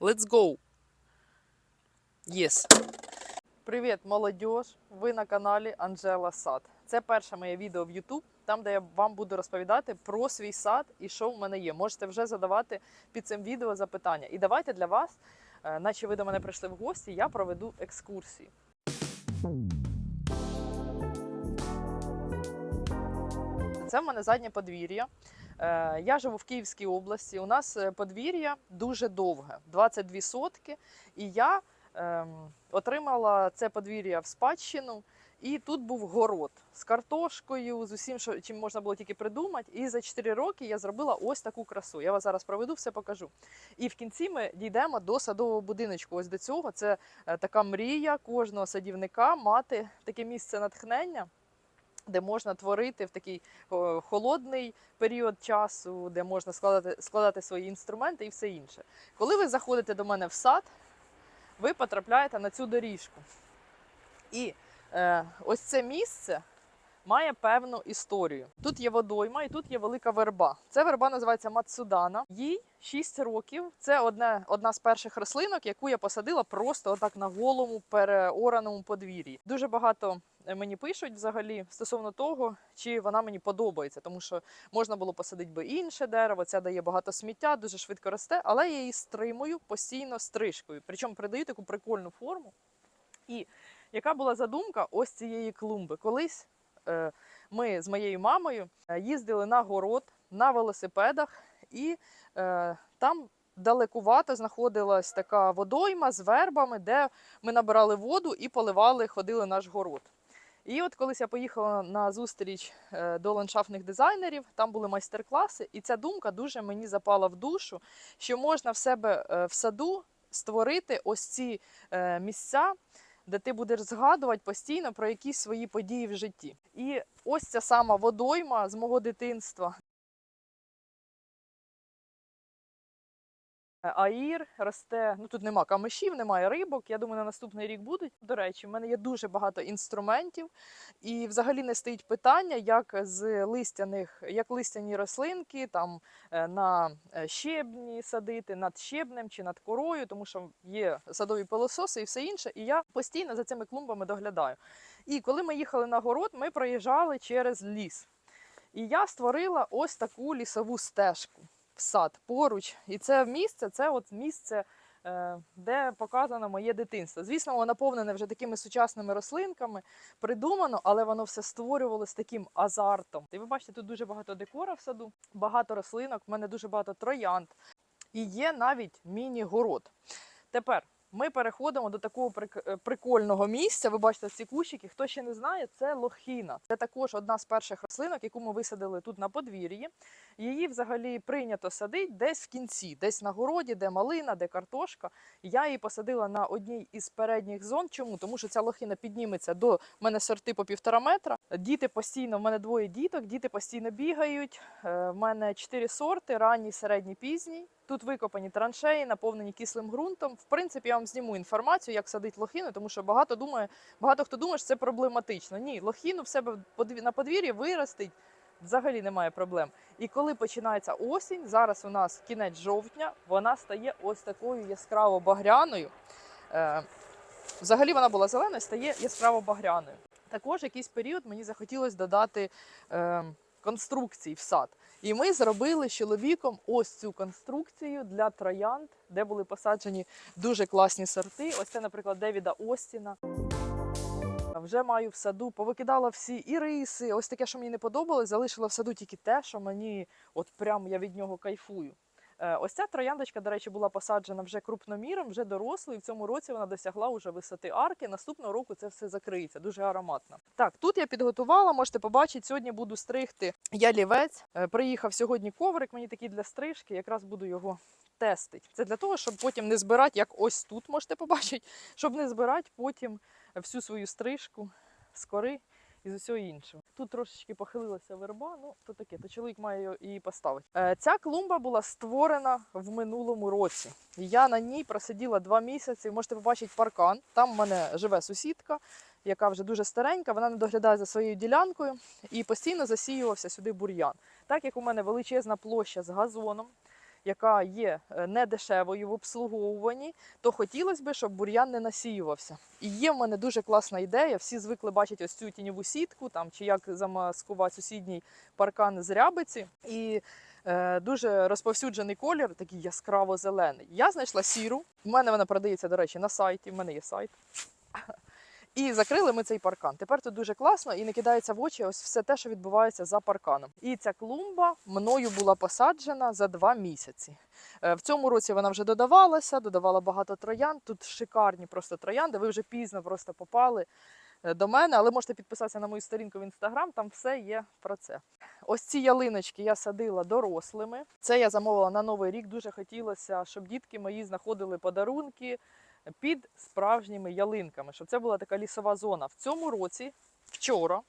Let's go! Yes! Привіт, молодь! Ви на каналі Анжела Сад. Це перше моє відео в YouTube, там, де я вам буду розповідати про свій сад і що в мене є. Можете вже задавати під цим відео запитання. І давайте для вас, е, наче ви до мене прийшли в гості, я проведу екскурсію. Це в мене заднє подвір'я. Е, Я живу в Київській області. У нас е, подвір'я дуже довге 22 сотки. І я ем, отримала це подвір'я в спадщину. І тут був город з картошкою, з усім, що чим можна було тільки придумати. І за 4 роки я зробила ось таку красу. Я вас зараз проведу, все покажу. І в кінці ми дійдемо до садового будиночку. Ось до цього це е, така мрія кожного садівника мати таке місце натхнення. Де можна творити в такий холодний період часу, де можна складати, складати свої інструменти і все інше. Коли ви заходите до мене в сад, ви потрапляєте на цю доріжку. І е, ось це місце має певну історію. Тут є водойма і тут є велика верба. Ця верба називається Мацудана. Їй 6 років. Це одне, одна з перших рослинок, яку я посадила просто отак на голому переораному подвір'ї. Дуже багато е, мені пишуть взагалі стосовно того, чи вона мені подобається, тому що можна було посадити би інше дерево. Ця дає багато сміття, дуже швидко росте, але я її стримую постійно стрижкою. Причому придаю таку прикольну форму. І яка була задумка ось цієї клумби? Колись ми з моєю мамою е, їздили на город на велосипедах, і е, там далекувато знаходилась така водойма з вербами, де ми набирали воду і поливали, ходили наш город. І от колись я поїхала на зустріч е, до ландшафтних дизайнерів, там були майстер-класи, і ця думка дуже мені запала в душу, що можна в себе е, в саду створити ось ці е, місця, де ти будеш згадувати постійно про якісь свої події в житті. І ось ця сама водойма з мого дитинства. Аїр росте, ну тут нема камишів, немає рибок. Я думаю, на наступний рік будуть. До речі, в мене є дуже багато інструментів, і взагалі не стоїть питання, як з листяних, як листяні рослинки там е, на е, щебні садити, над щебнем чи над корою, тому що є садові пилососи і все інше. І я постійно за цими клумбами доглядаю. І коли ми їхали на город, ми проїжджали через ліс. І я створила ось таку лісову стежку в сад поруч. І це місце, це от місце, е, де показано моє дитинство. Звісно, воно наповнене вже такими сучасними рослинками, придумано, але воно все створювало з таким азартом. І ви бачите, тут дуже багато декора в саду, багато рослинок, в мене дуже багато троянд. І є навіть міні-город. Тепер ми переходимо до такого е, прикольного місця. Ви бачите ці кущики. Хто ще не знає, це лохіна. Це також одна з перших рослинок, яку ми висадили тут на подвір'ї. Її взагалі прийнято садити десь в кінці, десь на городі, де малина, де картошка. Я її посадила на одній із передніх зон. Чому? Тому що ця лохина підніметься до мене сорти по півтора метра. Діти постійно, в мене двоє діток, діти постійно бігають. Е, В мене чотири сорти: ранній, середній, пізній. Тут викопані траншеї, наповнені кислим ґрунтом. В принципі, я вам зніму інформацію, як садити лохину, тому що багато думає, багато хто думає, що це проблематично. Ні, лохину в себе на подвір'ї виростить взагалі немає проблем. І коли починається осінь, зараз у нас кінець жовтня, вона стає ось такою яскраво багряною. Е, взагалі вона була зелена, стає яскраво багряною. Також якийсь період мені захотілося додати е, конструкцій в сад. І ми зробили з чоловіком ось цю конструкцію для троянд, де були посаджені дуже класні сорти. Ось це, наприклад, Девіда Остіна. Вже маю в саду, повикидала всі іриси. Ось таке, що мені не подобалось, залишила в саду тільки те, що мені от прям я від нього кайфую. Е, Ось ця трояндочка, до речі, була посаджена вже крупноміром, вже дорослою. В цьому році вона досягла уже висоти арки. Наступного року це все закриється, дуже ароматно. Так, тут я підготувала, можете побачити, сьогодні буду стригти ялівець. Е, Приїхав сьогодні коврик, мені такий для стрижки, якраз буду його тестити. Це для того, щоб потім не збирати, як ось тут можете побачити, щоб не збирати потім всю свою стрижку з кори з усього іншого. Тут трошечки похилилася верба, ну то таке, то чоловік має її поставити. Е, Ця клумба була створена в минулому році. Я на ній просиділа два місяці. Можете побачити паркан. Там в мене живе сусідка, яка вже дуже старенька. Вона не доглядає за своєю ділянкою і постійно засіювався сюди бур'ян. Так як у мене величезна площа з газоном. Яка є е, недешевою в обслуговуванні, то хотілося б, щоб бур'ян не насіювався. І є в мене дуже класна ідея. Всі звикли бачити ось цю тіньову сітку, там чи як замаскувати сусідній паркан з рябиці. І е, дуже розповсюджений колір, такий яскраво-зелений. Я знайшла сіру. У мене вона продається, до речі, на сайті. У мене є сайт. І закрили ми цей паркан. Тепер тут дуже класно і не кидається в очі ось все те, що відбувається за парканом. І ця клумба мною була посаджена за два місяці. Е, В цьому році вона вже додавалася, додавала багато троян. Тут шикарні просто троянди. Ви вже пізно просто попали е, до мене, але можете підписатися на мою сторінку в інстаграм, там все є про це. Ось ці ялиночки я садила дорослими. Це я замовила на новий рік. Дуже хотілося, щоб дітки мої знаходили подарунки під справжніми ялинками, щоб це була така лісова зона. В цьому році, вчора,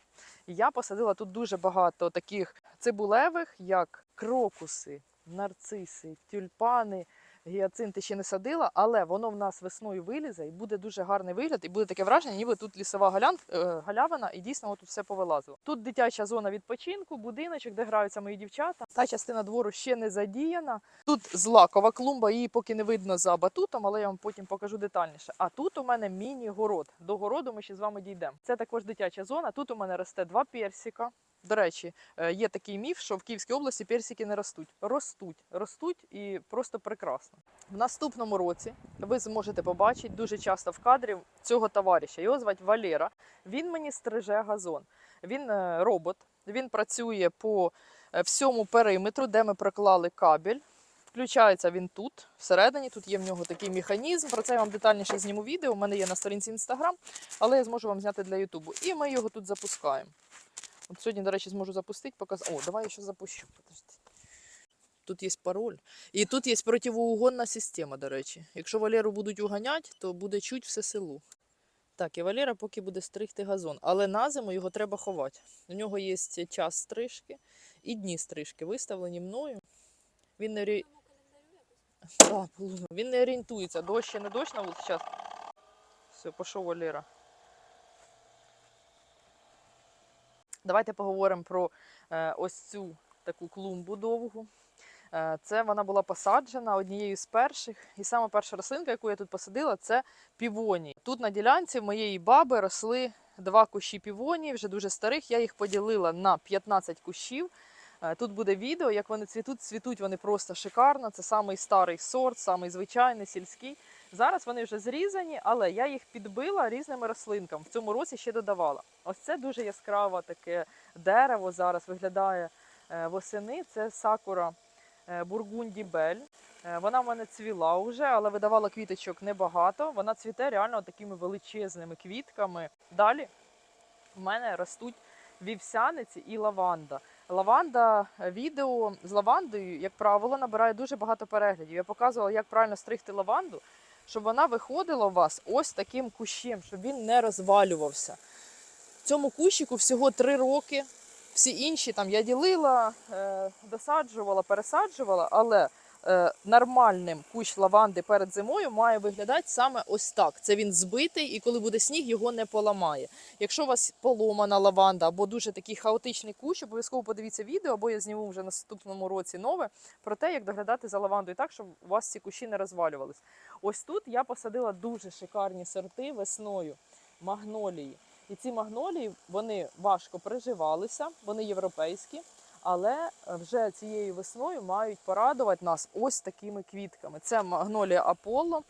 я посадила тут дуже багато таких цибулевих, як крокуси, нарциси, тюльпани. Гіацинти ще не садила, але воно в нас весною вилізе і буде дуже гарний вигляд, і буде таке враження, ніби тут лісова галян, е, галявина, і дійсно тут все повилазило. Тут дитяча зона відпочинку, будиночок, де граються мої дівчата. Та частина двору ще не задіяна. Тут злакова клумба, її поки не видно за батутом, але я вам потім покажу детальніше. А тут у мене міні-город. До городу ми ще з вами дійдемо. Це також дитяча зона. Тут у мене росте два персика. До речі, е, є такий міф, що в Київській області персики не ростуть. Ростуть, ростуть і просто прекрасно. В наступному році ви зможете побачити дуже часто в кадрі цього товариша. Його звати Валера. Він мені стриже газон. Він е, робот, він працює по е, всьому периметру, де ми проклали кабель. Включається він тут, всередині. Тут є в нього такий механізм. Про це я вам детальніше зніму відео. У мене є на сторінці Інстаграм, але я зможу вам зняти для Ютубу. І ми його тут запускаємо. От сьогодні, до речі, зможу запустити, показати. О, давай я ще запущу. Подожди. Тут є пароль. І тут є противоугонна система, до речі. Якщо Валеру будуть уганяти, то буде чуть все село. Так, і Валера поки буде стригти газон. Але на зиму його треба ховати. У нього є час стрижки і дні стрижки, виставлені мною. Він не, орі... да. Він не орієнтується. Дощ чи не дощ на вулиці зараз. Все, пішов Валера. Давайте поговоримо про е, ось цю таку клумбу довгу. Е, Це вона була посаджена однією з перших. І саме перша рослинка, яку я тут посадила, це півонії. Тут на ділянці моєї баби росли два кущі півонії, вже дуже старих. Я їх поділила на 15 кущів. Е, Тут буде відео, як вони цвітуть. Цвітуть вони просто шикарно. Це самий старий сорт, самий звичайний, сільський. Зараз вони вже зрізані, але я їх підбила різними рослинками. В цьому році ще додавала. Ось це дуже яскраве таке дерево зараз виглядає е, восени. Це сакура е, Бургунді Бель. Е, Вона в мене цвіла вже, але видавала квіточок небагато. Вона цвіте реально такими величезними квітками. Далі в мене ростуть вівсяниці і лаванда. Лаванда відео з лавандою, як правило, набирає дуже багато переглядів. Я показувала, як правильно стригти лаванду, щоб вона виходила у вас ось таким кущем, щоб він не розвалювався. Цьому кущику всього три роки. Всі інші там я ділила, е, досаджувала, пересаджувала, але нормальним кущ лаванди перед зимою має виглядати саме ось так. Це він збитий, і коли буде сніг, його не поламає. Якщо у вас поломана лаванда або дуже такий хаотичний кущ, обов'язково подивіться відео, або я зніму вже наступному році нове про те, як доглядати за лавандою так, щоб у вас ці кущі не розвалювались. Ось тут я посадила дуже шикарні сорти весною магнолії. І ці магнолії вони важко приживалися, вони європейські, але вже цією весною мають порадувати нас ось такими квітками. Це магнолія Аполло,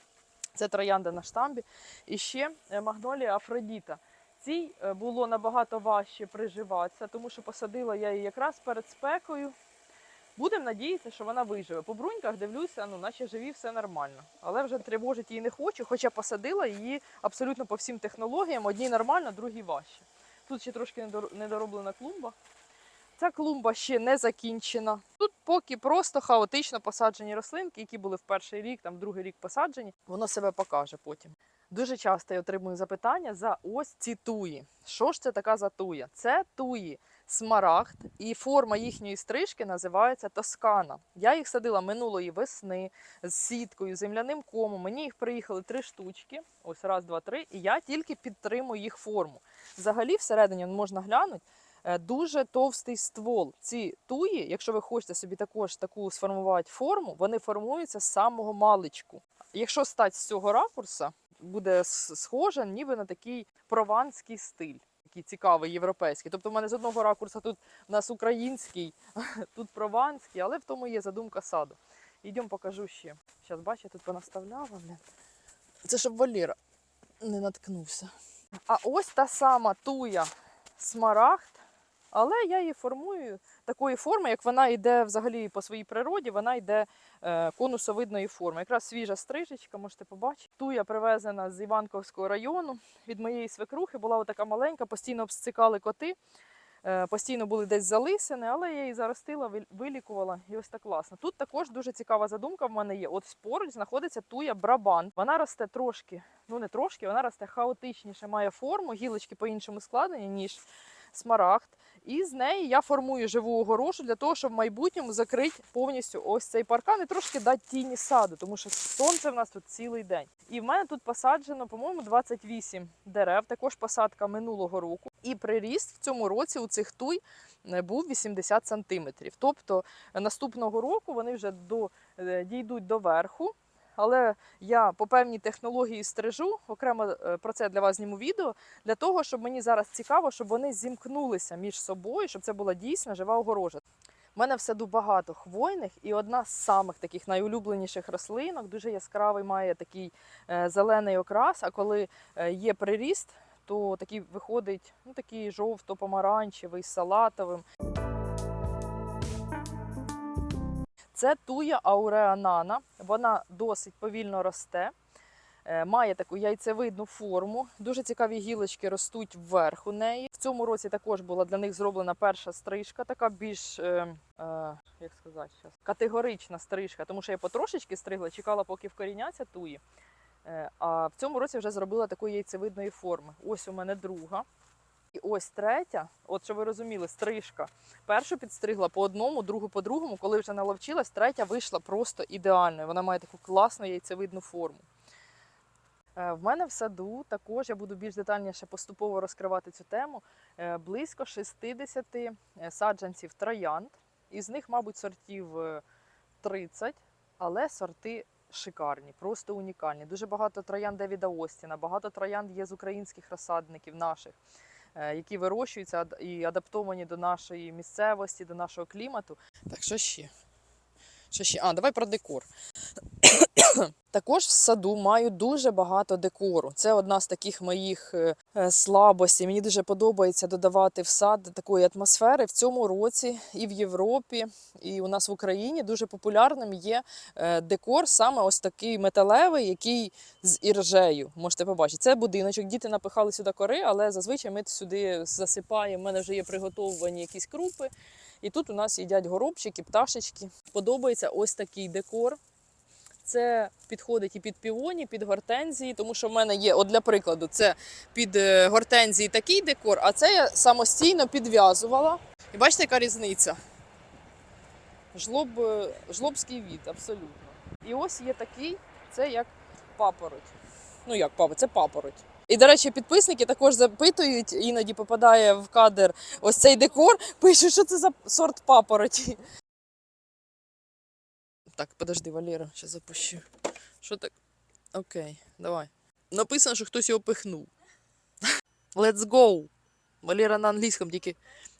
це троянда на штамбі, і ще е, магнолія Афродіта. Цій е, було набагато важче приживатися, тому що посадила я її якраз перед спекою. Будемо надіятися, що вона виживе. По бруньках дивлюся, ну наче живі, все нормально. Але вже тривожити її не хочу, хоча посадила її абсолютно по всім технологіям. Одній нормально, другій важче. Тут ще трошки недор- недороблена клумба. Ця клумба ще не закінчена. Тут поки просто хаотично посаджені рослинки, які були в перший рік, там другий рік посаджені, воно себе покаже потім. Дуже часто я отримую запитання за ось ці туї. Що ж це така за туя? Це туї смарагд, і форма їхньої стрижки називається тоскана. Я їх садила минулої весни з сіткою, земляним комом. Мені їх приїхали три штучки. Ось раз, два, три. І я тільки підтримую їх форму. Взагалі, всередині можна глянути. Е, дуже товстий ствол. Ці туї, якщо ви хочете собі також таку сформувати форму, вони формуються з самого маличку. Якщо стати з цього ракурса, буде схоже ніби на такий прованський стиль. Такий цікавий європейський. Тобто, в мене з одного ракурсу тут у нас український, тут прованський, але в тому є задумка саду. Йдемо покажу ще. Зараз бачите, тут понаставляла. Це щоб Валера не наткнувся. А ось та сама туя смарагд, але я її формую такої форми, як вона йде взагалі по своїй природі, вона йде е, конусовидної форми. Якраз свіжа стрижечка, можете побачити. Туя привезена з Іванковського району від моєї свекрухи. Була така маленька, постійно обстикали коти. е, Постійно були десь залисини, але я її заростила, вилікувала і ось так класно. Тут також дуже цікава задумка в мене є. От поруч знаходиться туя брабант. Вона росте трошки, ну не трошки, вона росте хаотичніше, має форму, гілочки по-іншому складені, ніж смарагд. І з неї я формую живу огорошу для того, щоб в майбутньому закрити повністю ось цей паркан і трошки дати тіні саду, тому що сонце в нас тут цілий день. І в мене тут посаджено, по-моєму, 28 дерев, також посадка минулого року. І приріст в цьому році у цих туй е, був 80 сантиметрів. Тобто е, наступного року вони вже до, е, дійдуть до верху. Але я по певній технології стрижу, окремо е, про це для вас зніму відео, для того, щоб мені зараз цікаво, щоб вони зімкнулися між собою, щоб це була дійсно жива огорожа. У мене в саду багато хвойних, і одна з самих таких найулюбленіших рослинок, дуже яскравий має такий е, зелений окрас. А коли е, є приріст, то такий виходить ну, такий жовто-помаранчевий, з салатовим. Це туя ауреанана. Вона досить повільно росте, е, має таку яйцевидну форму. Дуже цікаві гілочки ростуть вверх у неї. В цьому році також була для них зроблена перша стрижка, така більш е, е, як сказати, щас, категорична стрижка, тому що я потрошечки стригла, чекала, поки вкоріняться туї. Е, А в цьому році вже зробила такої яйцевидної форми. Ось у мене друга. І ось третя, от щоб ви розуміли, стрижка. Першу підстригла по одному, другу по другому. Коли вже наловчилась, третя вийшла просто ідеальною. Вона має таку класну яйцевидну форму. Е, В мене в саду також я буду більш детальніше поступово розкривати цю тему. е, Близько 60 е, саджанців троянд. Із них, мабуть, сортів е, 30, але сорти шикарні, просто унікальні. Дуже багато троянд Девіда Остіна, багато троянд є з українських розсадників наших, які вирощуються і адаптовані до нашої місцевості, до нашого клімату. Так, що ще? Що ще? А, давай про декор. Також в саду маю дуже багато декору. Це одна з таких моїх е, е, слабостей. Мені дуже подобається додавати в сад такої атмосфери. В цьому році і в Європі, і у нас в Україні дуже популярним є е, декор, саме ось такий металевий, який з іржею. Можете побачити. Це будиночок. Діти напихали сюди кори, але зазвичай ми сюди засипаємо. У мене вже є приготовлені якісь крупи. І тут у нас їдять горобчики, пташечки. Подобається ось такий декор. Це підходить і під півоні, під гортензії, тому що в мене є, от для прикладу, це під е, гортензії такий декор, а це я самостійно підв'язувала. І бачите, яка різниця? Жлоб, е, жлобський від, абсолютно. І ось є такий, це як папороть. Ну як папороть, це папороть. І, до речі, підписники також запитують, іноді попадає в кадр ось цей декор, пишуть, що це за сорт папороті. Так, подожди, Валера, зараз запущу. Що так? Окей, давай. Написано, що хтось його пихнув. Let's go. Валера на англійському тільки.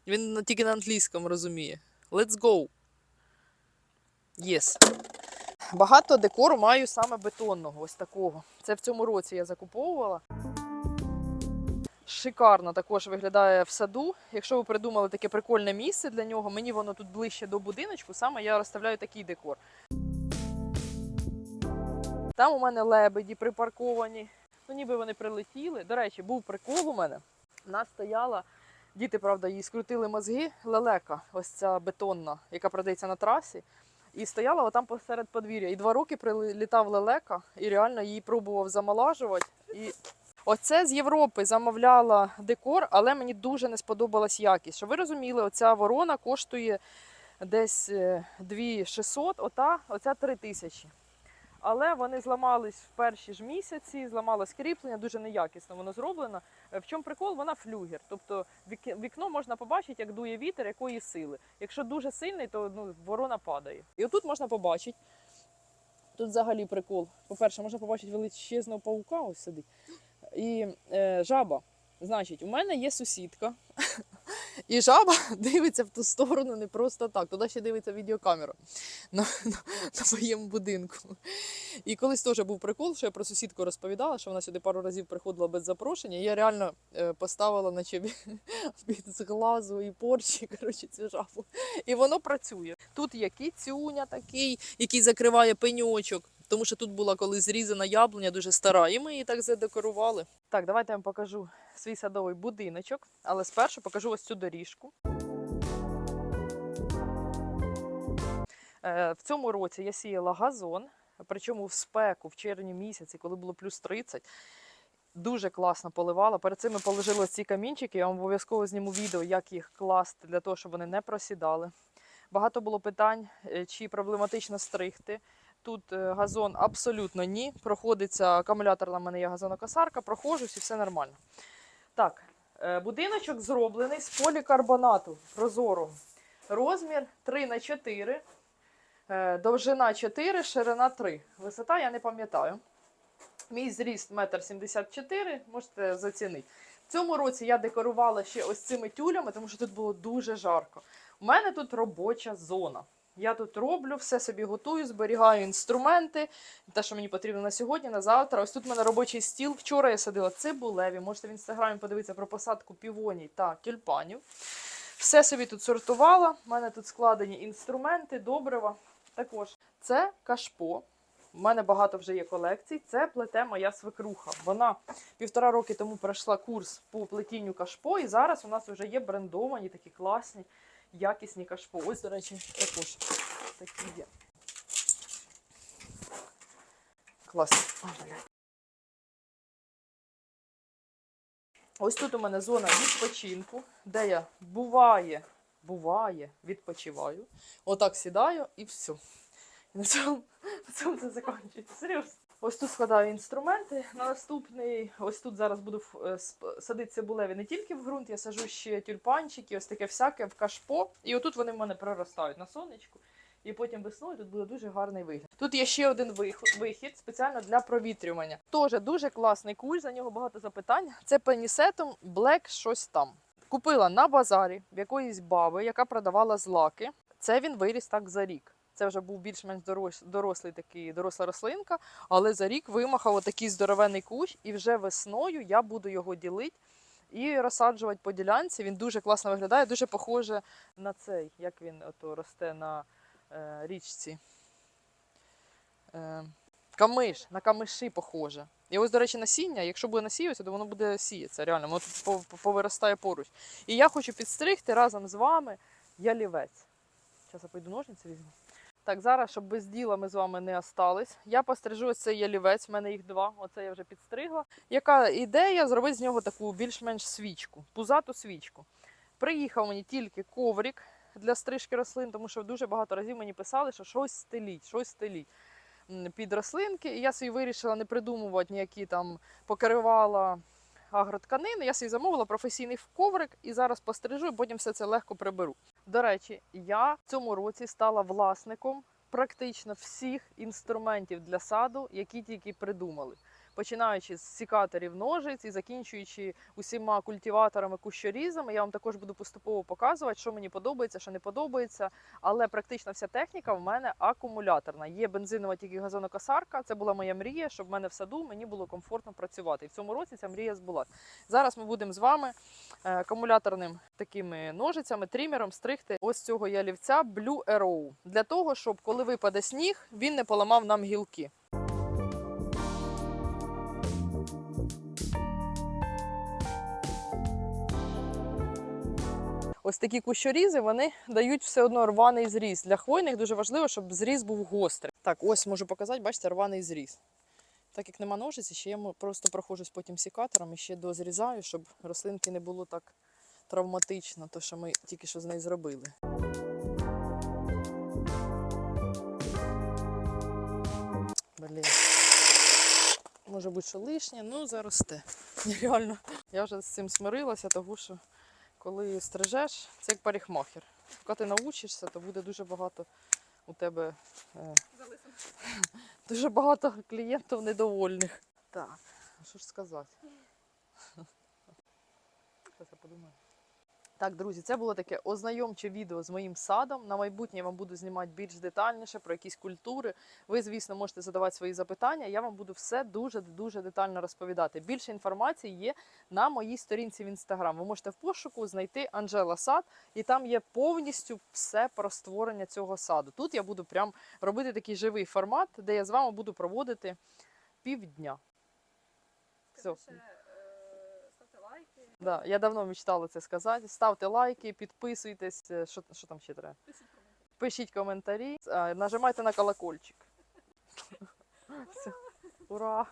Він тільки на англійському розуміє. Let's go. Yes. Багато декору маю саме бетонного, ось такого. Це в цьому році я закуповувала. Шикарно також виглядає в саду. Якщо ви придумали таке прикольне місце для нього, мені воно тут ближче до будиночку, саме я розставляю такий декор. Там у мене лебеді припарковані. Ну, ніби вони прилетіли. До речі, був прикол у мене. У нас стояла, діти, правда, їй скрутили мозги, лелека, ось ця бетонна, яка продається на трасі. І стояла отам посеред подвір'я. І два роки прилітав лелека, і реально її пробував замолажувати. І Оце з Європи замовляла декор, але мені дуже не сподобалась якість. Щоб ви розуміли, оця ворона коштує десь е, 2600, ота, оця 3000. Але вони зламались в перші ж місяці, зламалось кріплення, дуже неякісно воно зроблено. Е, В чому прикол? Вона флюгер. Тобто вікно можна побачити, як дує вітер, якої сили. Якщо дуже сильний, то ну, ворона падає. І отут можна побачити. Тут взагалі прикол. По-перше, можна побачити величезного паука, ось сидить. І е, жаба. Значить, у мене є сусідка, і жаба дивиться в ту сторону не просто так. Туди ще дивиться відеокамера на, на, на моєму будинку. І колись теж був прикол, що я про сусідку розповідала, що вона сюди пару разів приходила без запрошення. І я реально е, поставила наче під зглазу і порчі, коротше, цю жабу. І воно працює. Тут є кіцюня такий, який закриває пеньочок. Тому що тут була колись зрізана яблуня дуже стара, і ми її так задекорували. Так, давайте я вам покажу свій садовий будиночок, але спершу покажу ось цю доріжку. Е, В цьому році я сіяла газон, причому в спеку, в червні місяці, коли було плюс 30. Дуже класно поливала. Перед цим ми положили ці камінчики. Я вам обов'язково зніму відео, як їх класти для того, щоб вони не просідали. Багато було питань, е, чи проблематично стригти. Тут е, газон абсолютно ні. Проходиться акумуляторна в мене є газонокосарка, проходжусь і все нормально. Так, е, будиночок зроблений з полікарбонату прозорого. Розмір 3 на 4, е, довжина 4, ширина 3. Висота я не пам'ятаю. Мій зріст 1,74 м, можете зацінити. В цьому році я декорувала ще ось цими тюлями, тому що тут було дуже жарко. У мене тут робоча зона. Я тут роблю, все собі готую, зберігаю інструменти, те, що мені потрібно на сьогодні, на завтра. Ось тут у мене робочий стіл. Вчора я садила цибулеві. Можете в інстаграмі подивитися про посадку півоній та тюльпанів. Все собі тут сортувала. У мене тут складені інструменти, добрива. Також це кашпо. У мене багато вже є колекцій. Це плете моя свекруха. Вона півтора роки тому пройшла курс по плетінню кашпо, і зараз у нас вже є брендовані такі класні, якісні кашпо. Ось, до речі, також такі є. Класні. Ось тут у мене зона відпочинку, де я буває, буває, відпочиваю. Отак сідаю і все. І на цьому, на цьому це закінчується. Серйозно. Ось тут складаю інструменти. На наступний, ось тут зараз буду е, садити цибулеві не тільки в ґрунт, я сажу ще тюльпанчики, ось таке всяке в кашпо. І отут вони в мене проростають на сонечку. І потім весною тут буде дуже гарний вигляд. Тут є ще один вихід спеціально для провітрювання. Теж дуже класний кущ, за нього багато запитань. Це пенісетум Black щось там. Купила на базарі в якоїсь баби, яка продавала злаки. Це він виріс так за рік. Це вже був більш-менш дорос- дорослий такий, доросла рослинка, але за рік вимахав отакий здоровенний кущ, і вже весною я буду його ділити і розсаджувати по ділянці. Він дуже класно виглядає, дуже похоже на цей, як він ото росте на е, річці. Е, камиш, на камиші похоже. І ось, до речі, насіння, якщо буде насіятися, то воно буде сіятися. Реально, воно тут пов- пов- повиростає поруч. І я хочу підстригти разом з вами ялівець. Зараз я пойду ножниці візьму. Так, зараз, щоб без діла ми з вами не остались, я пострижу ось цей ялівець, в мене їх два, оце я вже підстригла. Яка ідея зробити з нього таку більш-менш свічку, пузату свічку. Приїхав мені тільки коврик для стрижки рослин, тому що дуже багато разів мені писали, що щось стеліть, щось стеліть під рослинки. І я собі вирішила не придумувати ніякі там покривала агротканини. Я собі замовила професійний коврик і зараз пострижу, і потім все це легко приберу. До речі, я в цьому році стала власником практично всіх інструментів для саду, які тільки придумали. Починаючи з сікаторів ножиць і закінчуючи усіма культиваторами, кущорізами, я вам також буду поступово показувати, що мені подобається, що не подобається. Але практично вся техніка в мене акумуляторна. Є бензинова тільки газонокосарка. Це була моя мрія, щоб в мене в саду мені було комфортно працювати. І в цьому році ця мрія збулась. Зараз ми будемо з вами е, акумуляторним такими ножицями, трімером стригти ось цього ялівця Blue Arrow. Для того, щоб коли випаде сніг, він не поламав нам гілки. Ось такі кущорізи вони дають все одно рваний зріз. Для хвойних дуже важливо, щоб зріз був гострий. Так, ось можу показати, бачите, рваний зріз. Так як нема ножиці, ще я просто проходжусь потім сікатором і ще дозрізаю, щоб рослинки не було так травматично, то що ми тільки що з нею зробили. Блін. Може бути, що лишнє, ну заросте. Реально. Я вже з цим смирилася, тому що коли стрижеш, це як парикмахер. Поки ти навчишся, то буде дуже багато у тебе е, дуже багато клієнтів недовольних. Так, що ж сказати? Зараз я подумаю. Так, друзі, це було таке ознайомче відео з моїм садом. На майбутнє я вам буду знімати більш детальніше про якісь культури. Ви, звісно, можете задавати свої запитання. Я вам буду все дуже дуже детально розповідати. Більше інформації є на моїй сторінці в інстаграм. Ви можете в пошуку знайти Анжела Сад, і там є повністю все про створення цього саду. Тут я буду прям робити такий живий формат, де я з вами буду проводити півдня. Все. Ще е, ставте лайки, Да, я давно мечтала це сказати. Ставте лайки, підписуйтесь. е, Що, що там ще треба? пишіть коментарі. Пишіть коментарі, а, нажимайте на колокольчик. Все. Ура!